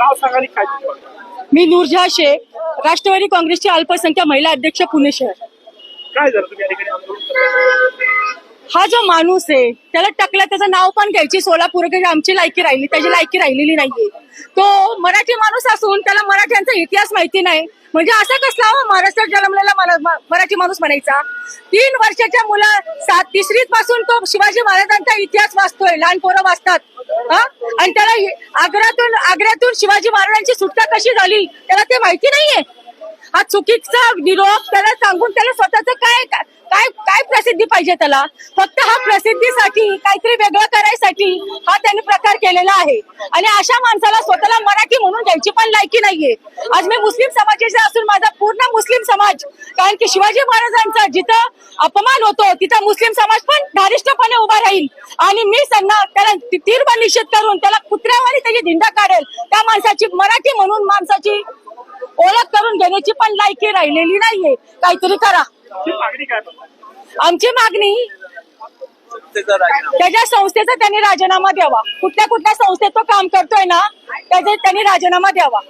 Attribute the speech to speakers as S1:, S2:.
S1: नाव सांगा आणि काय.
S2: मी नूरजहा शेख राष्ट्रवादी काँग्रेसची अल्पसंख्याक महिला अध्यक्ष पुणे शहर
S1: काय झालं तुम्ही या ठिकाणी आंदोलन करताय?
S2: हा जो माणूस आहे त्याला टाकला त्याचं नाव पण घ्यायची सोलापूर आमची लायकी राहिली त्याची लायकी राहिलेली नाहीये तो मराठी माणूस असून त्याला मराठ्यांचा इतिहास माहिती नाही म्हणजे असा कसला हो महाराष्ट्रात जन्मलेला मरा- म- मराठी माणूस म्हणायचा तीन वर्षाच्या मुला सात तिसरीत पासून तो शिवाजी महाराजांचा इतिहास वाचतोय लहान पोरं वाचतात हा? आणि त्याला आग्र्यातून आग्र्यातून शिवाजी महाराजांची सुटका कशी झाली? त्याला ते माहिती नाहीये. हा चुकीचा निरोप त्याला सांगून त्याला स्वतःच काय काय काय प्रसिद्धी पाहिजे त्याला. फक्त हा प्रसिद्धीसाठी काहीतरी वेगळं करायसाठी हा त्यांनी प्रकार केलेला आहे. आणि अशा माणसाला स्वतःला मराठी म्हणून घ्यायची पण लायकी नाहीये. आज मी मुस्लिम समाजाचा असून माझा पूर्ण मुस्लिम समाज कारण की शिवाजी महाराजांचा जिथं अपमान होतो तिथं मुस्लिम समाज पण धारिष्टपणे उभा राहील. आणि मी त्यांना त्याला ती- तीव्र निषेध करून त्याला कुत्र्यावानी त्याची धिंडा काढेल. त्या माणसाची मराठी म्हणून माणसाची ओळख करून घेण्याची पण लायकी राहिलेली नाहीये. काहीतरी करा. आमची मागणी त्याच्या संस्थेचा त्यांनी राजीनामा द्यावा. कुठल्या कुठल्या संस्थेत तो काम करतोय ना त्याचा त्यांनी राजीनामा द्यावा.